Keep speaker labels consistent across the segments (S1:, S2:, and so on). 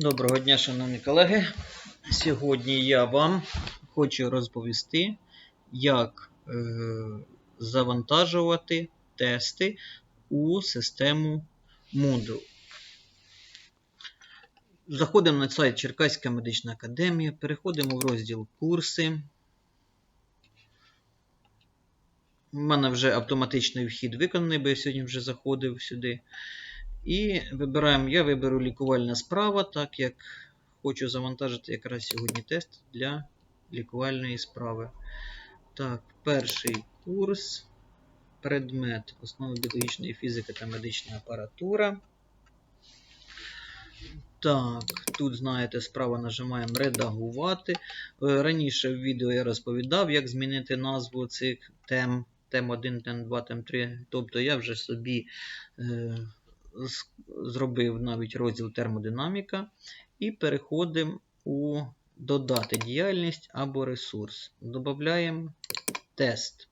S1: Доброго дня, шановні колеги. Сьогодні я вам хочу розповісти, як е, завантажувати тести у систему Moodle. Заходимо на сайт Черкаська медична академія, переходимо в розділ Курси. У мене вже автоматичний вхід виконаний, бо я сьогодні вже заходив сюди. І вибираємо, я виберу лікувальна справа, так як хочу завантажити якраз сьогодні тест для лікувальної справи. Так, перший курс. Предмет основи біологічної фізики та медична апаратура. Так, тут, знаєте, справа нажимаємо редагувати. Е, Раніше в відео я розповідав, як змінити назву цих тем. Тем 1, тем 2, тем 3. Тобто я вже собі е, зробив навіть розділ термодинаміка. І переходимо у додати діяльність або ресурс. Додаємо тест.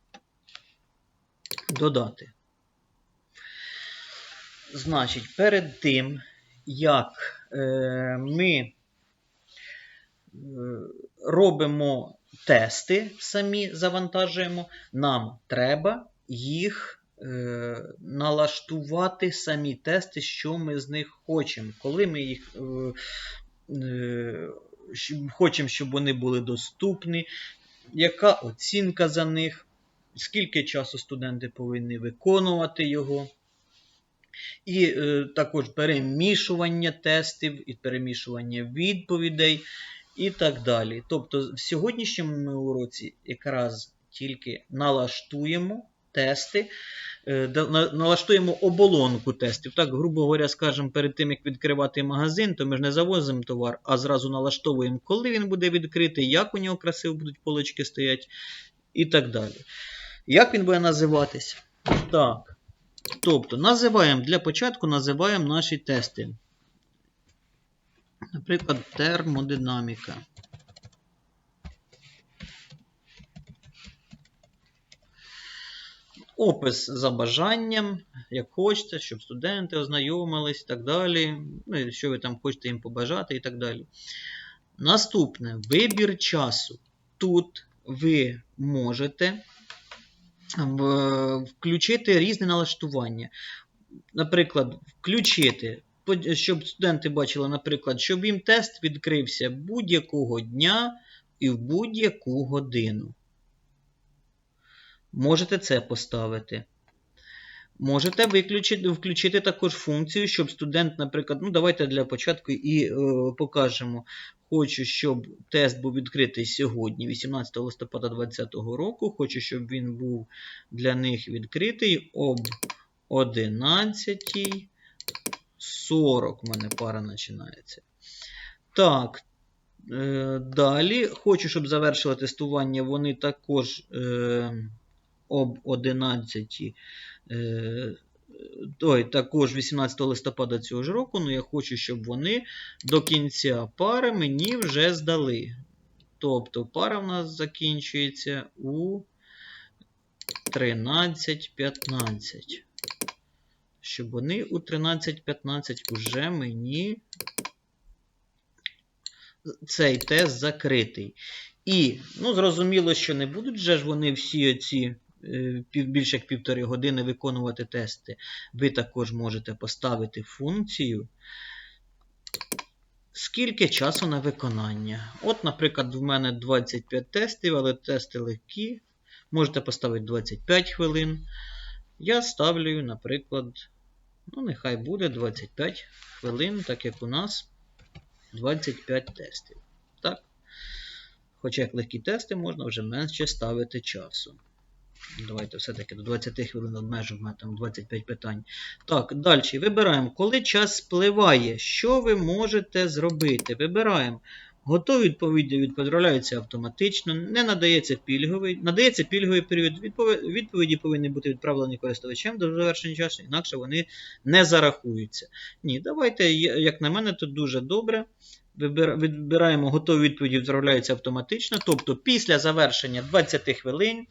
S1: Додати. Значить, перед тим, як е, ми е, робимо тести, самі завантажуємо, нам треба їх налаштувати самі тести, що ми з них хочемо. Коли ми їх е, е, хочемо, щоб вони були доступні, яка оцінка за них, скільки часу студенти повинні виконувати його. І е, також перемішування тестів, і перемішування відповідей, і так далі. Тобто, в сьогоднішньому уроці якраз тільки налаштуємо тести, е, налаштуємо оболонку тестів. Так, грубо говоря, скажемо, перед тим, як відкривати магазин, то ми ж не завозимо товар, а зразу налаштовуємо, коли він буде відкритий, як у нього красиво будуть полочки стоять, і так далі. Як він буде називатись? Так. Тобто, називаємо для початку називаємо наші тести. Наприклад, термодинаміка. Опис за бажанням, як хочете, щоб студенти ознайомились і так далі. Ну, що ви там хочете їм побажати і так далі. Наступне вибір часу. Тут ви можете включити різне налаштування. Наприклад, включити, щоб студенти бачили, наприклад, щоб їм тест відкрився будь-якого дня і в будь-яку годину. Можете це поставити. Можете виключити, включити також функцію, щоб студент, наприклад, ну давайте для початку і е, покажемо. Хочу, щоб тест був відкритий сьогодні, 18 листопада 2020 року. Хочу, щоб він був для них відкритий об 11.40 в мене пара починається. Так. Е, далі. Хочу, щоб завершили тестування вони також е, об 11. Е, Ой, також 18 листопада цього ж року, ну я хочу, щоб вони до кінця пари мені вже здали. Тобто пара в нас закінчується у 13.15. Щоб вони у 13.15 вже мені цей тест закритий. І, ну, зрозуміло, що не будуть же ж вони всі ці пів, більше як півтори години виконувати тести. Ви також можете поставити функцію. Скільки часу на виконання? От, наприклад, в мене 25 тестів, але тести легкі. Можете поставити 25 хвилин. Я ставлю, наприклад, ну, нехай буде 25 хвилин, так як у нас 25 тестів. Так? Хоча як легкі тести можна вже менше ставити часу. Давайте все-таки до 20 хвилин обмежимо, там 25 питань. Так, далі вибираємо, коли час спливає, що ви можете зробити? Вибираємо. Готові відповіді відправляються автоматично, не надається пільговий. Надається пільговий період. Відпові- Відповіді повинні бути відправлені користувачем до завершення часу, інакше вони не зарахуються. Ні, давайте, як на мене, тут дуже добре. Вибира- Відбираємо готові відповіді, відправляються автоматично. Тобто після завершення 20 хвилин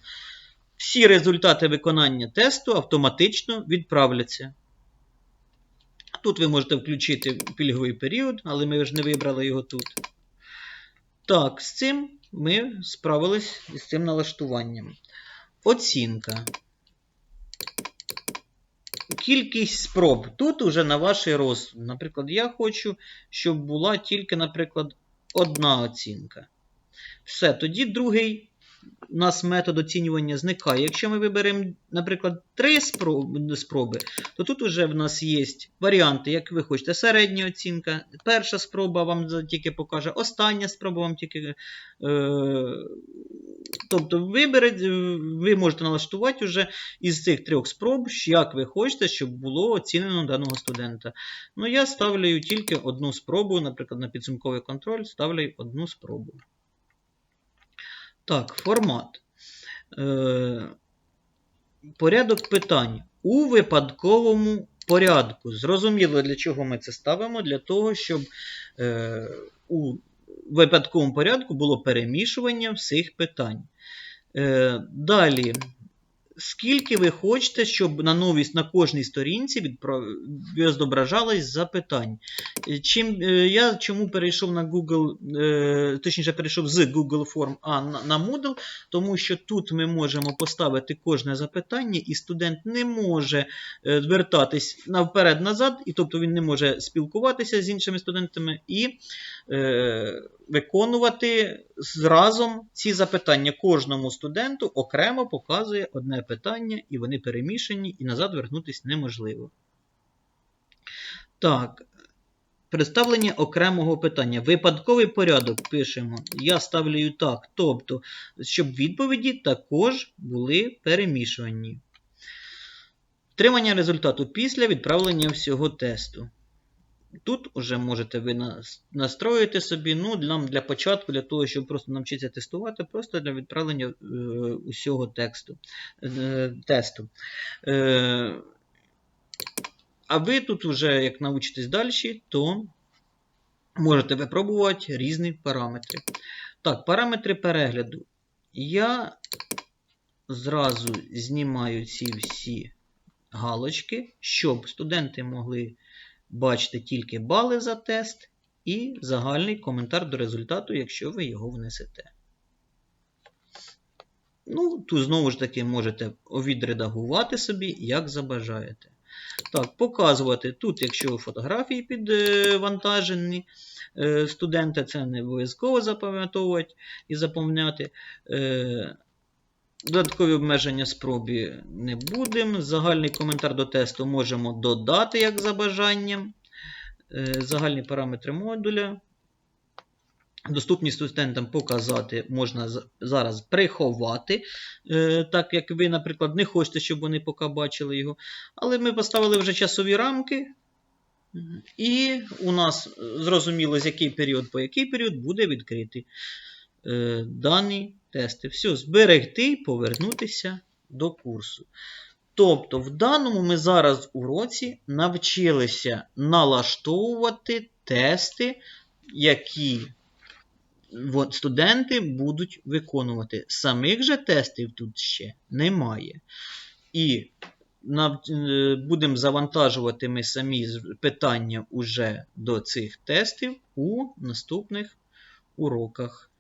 S1: всі результати виконання тесту автоматично відправляться. Тут ви можете включити пільговий період, але ми ж не вибрали його тут. Так, з цим ми справились з цим налаштуванням. Оцінка. Кількість спроб. Тут уже на ваш розсуд. Наприклад, я хочу, щоб була тільки, наприклад, одна оцінка. Все, тоді другий у нас метод оцінювання зникає. Якщо ми виберемо, наприклад, три спроби, то тут вже в нас є варіанти, як ви хочете. Середня оцінка, перша спроба вам тільки покаже, остання спроба вам тільки. Е, тобто виберете, ви можете налаштувати вже із цих трьох спроб, як ви хочете, щоб було оцінено даного студента. Ну, я ставлю тільки одну спробу, наприклад, на підсумковий контроль ставлю одну спробу. Так, формат. Е, порядок питань у випадковому порядку. Зрозуміло, для чого ми це ставимо? Для того, щоб е, у випадковому порядку було перемішування всіх питань. Е, далі. Скільки ви хочете, щоб на новій, на кожній сторінці відображалось запитань? Чим, е, я чому перейшов на Google, е, точніше перейшов з Google Form а на, Moodle, тому що тут ми можемо поставити кожне запитання, і студент не може е, звертатись навперед-назад, і тобто він не може спілкуватися з іншими студентами і е, виконувати разом ці запитання. Кожному студенту окремо показує одне питання, і вони перемішані, і назад вернутися неможливо. Так. Представлення окремого питання. Випадковий порядок пишемо. Я ставлю так. Тобто, щоб відповіді також були перемішувані. Втримання результату після відправлення всього тесту. Тут вже можете ви настроїти собі, ну, нам для початку, для того, щоб просто навчитися тестувати, просто для відправлення е, усього тексту, е, тесту. Е, а ви тут вже, як навчитесь далі, то можете випробувати різні параметри. Так, параметри перегляду. Я зразу знімаю ці всі галочки, щоб студенти могли бачити тільки бали за тест і загальний коментар до результату, якщо ви його внесете. Ну, тут знову ж таки можете відредагувати собі, як забажаєте. Так, показувати тут, якщо фотографії підвантажені, е, студента це не обов'язково запам'ятовувати і заповняти. Додаткові обмеження спробі не будемо. Загальний коментар до тесту можемо додати як за бажанням. Е, Загальні параметри модуля. Доступні студентам показати можна зараз приховати, е, так як ви, наприклад, не хочете, щоб вони поки бачили його. Але ми поставили вже часові рамки. І у нас е, зрозуміло, з який період по який період буде відкритий дані тести. Все, зберегти і повернутися до курсу. Тобто, в даному ми зараз уроці навчилися налаштовувати тести, які студенти будуть виконувати. Самих же тестів тут ще немає. І е, будемо завантажувати ми самі питання уже до цих тестів у наступних уроках.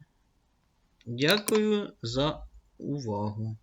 S1: Дякую за увагу.